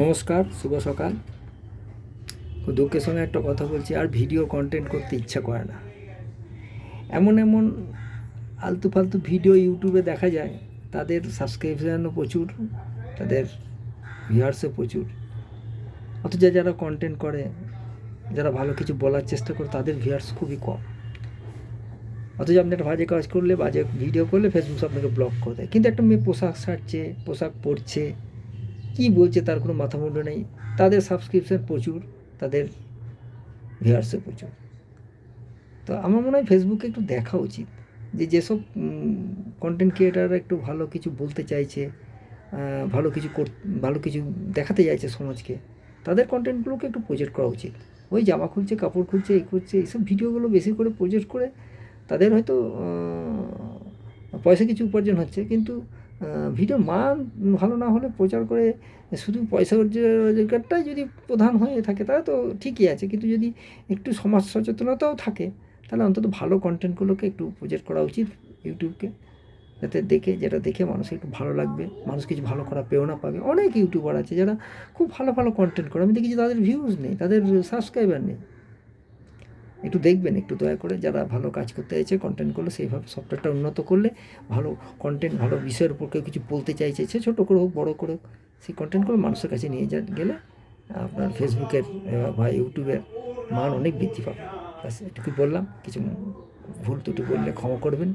নমস্কার, শুভ সকাল। দুঃখের সঙ্গে একটা কথা বলছি, আর ভিডিও কন্টেন্ট করতে ইচ্ছা করে না। এমন এমন আলতু ফালতু ভিডিও ইউটিউবে দেখা যায়, তাদের সাবস্ক্রিপশানও প্রচুর, তাদের ভিউয়ার্সও প্রচুর। অথচ যারা কন্টেন্ট করে, যারা ভালো কিছু বলার চেষ্টা করে, তাদের ভিউয়ার্স খুবই কম। অথচ আপনি একটা বাজে কাজ করলে, বাজে ভিডিও করলে ফেসবুক আপনাকে ব্লক করে দেয়। কিন্তু একটা মেয়ে পোশাক সারছে, পোশাক পরছে কী বলছে তার কোনো মাথা মুন্ড নেই? তাদের সাবস্ক্রিপশন প্রচুর, তাদের ভিউয়ার্সও প্রচুর। তো আমার মনে হয় ফেসবুকে একটু দেখা উচিত যে যেসব কন্টেন্ট ক্রিয়েটাররা একটু ভালো কিছু বলতে চাইছে ভালো কিছু কর, ভালো কিছু দেখাতে চাইছে সমাজকে, তাদের কন্টেন্টগুলোকে একটু প্রজেক্ট করা উচিত। ওই জামা খুলছে, কাপড় খুলছে, এই করছে, এইসব ভিডিওগুলো বেশি করে প্রজেক্ট করে তাদের হয়তো পয়সা কিছু উপার্জন হচ্ছে, কিন্তু ভিডিওর মান ভালো না হলে প্রচার করে শুধু পয়সা রোজ- রোজগারটাই যদি প্রধান হয়ে থাকে, তাহলে তো ঠিকই আছে। কিন্তু যদি একটু সমাজ সচেতনতাও থাকে, তাহলে অন্তত ভালো কন্টেন্টগুলোকে একটু প্রজেক্ট করা উচিত ইউটিউবকে, যাতে দেখে, যেটা দেখে মানুষের একটু ভালো লাগবে। মানুষ কিছু ভালো করা প্রেরণা পাবে। অনেক ইউটিউবার আছে যারা খুব ভালো ভালো কন্টেন্ট করে। আমি দেখেছি তাদের ভিউজ নেই, তাদের সাবস্ক্রাইবার নেই। একটু দেখবেন, একটু দয়া করে যারা ভালো কাজ করতে চাইছে কন্টেন্টগুলো সেইভাবে সফটওয়্যারটা উন্নত করলে ভালো কন্টেন্ট ভালো বিষয়ের উপর কেউ কিছু বলতে চাইছে সে ছোটো করে হোক, বড়ো করে হোক, সেই কন্টেন্টগুলো মানুষের কাছে নিয়ে যা, গেলে আপনার ফেসবুকের বা ইউটিউবের মান অনেক বৃদ্ধি পাবে। ব্যাস, এটুকুই বললাম। কিছু ভুল ত্রুটি বললে ক্ষমা করবেন।